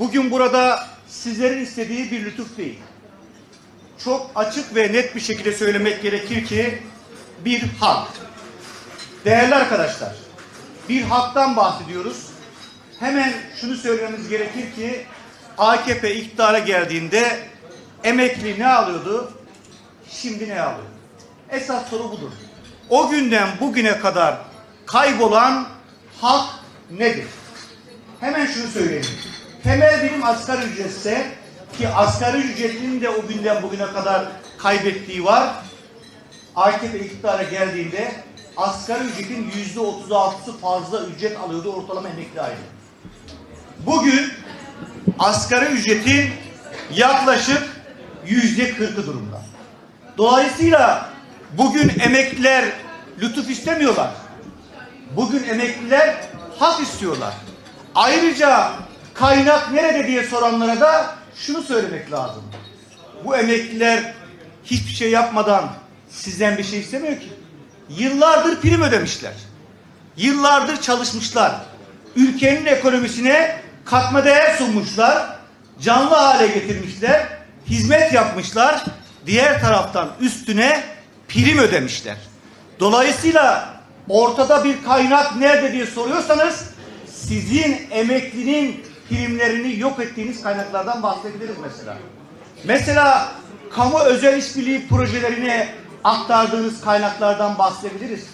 bugün burada sizlerin istediği bir lütuf değil. Çok açık ve net bir şekilde söylemek gerekir ki bir hak. Değerli arkadaşlar, bir haktan bahsediyoruz. Hemen şunu söylememiz gerekir ki AKP iktidara geldiğinde emekli ne alıyordu? Şimdi ne alıyor? Esas soru budur. O günden bugüne kadar kaybolan hak nedir? Hemen şunu söyleyeyim. Temel birim asgari ücretse ki asgari ücretinin de o günden bugüne kadar kaybettiği var. AKP iktidara geldiğinde asgari ücretin yüzde otuz altısı fazla ücret alıyordu ortalama emekli aile. Bugün asgari ücretin yaklaşık yüzde kırkı durumda. Dolayısıyla bugün emekliler lütuf istemiyorlar. Bugün emekliler hak istiyorlar. Ayrıca kaynak nerede diye soranlara da şunu söylemek lazım. Bu emekliler hiçbir şey yapmadan sizden bir şey istemiyor ki. Yıllardır prim ödemişler. Yıllardır çalışmışlar. Ülkenin ekonomisine katma değer sunmuşlar. Canlı hale getirmişler. Hizmet yapmışlar. Diğer taraftan üstüne prim ödemişler. Dolayısıyla ortada bir kaynak nerede diye soruyorsanız sizin emeklinin primlerini yok ettiğiniz kaynaklardan bahsedebiliriz mesela. Mesela kamu özel işbirliği projelerine aktardığınız kaynaklardan bahsedebiliriz.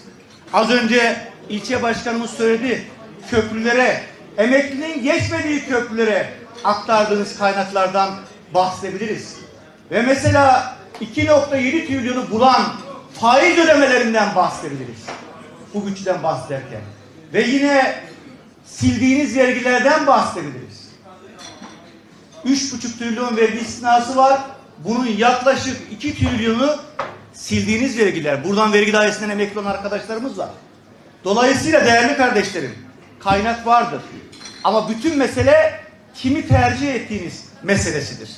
Az önce ilçe başkanımız söyledi. Köprülere, emeklinin geçmediği köprülere aktardığınız kaynaklardan bahsedebiliriz. Ve mesela 2.7 trilyonu bulan faiz ödemelerinden bahsedebiliriz. Bu güçten bahsederken. Ve yine sildiğiniz vergilerden bahsedebiliriz. 3,5 trilyon vergi istinası var. Bunun yaklaşık 2 trilyonu sildiğiniz vergiler. Buradan vergi dairesinden emekli olan arkadaşlarımız var. Dolayısıyla değerli kardeşlerim, kaynak vardır. Ama bütün mesele kimi tercih ettiğiniz meselesidir.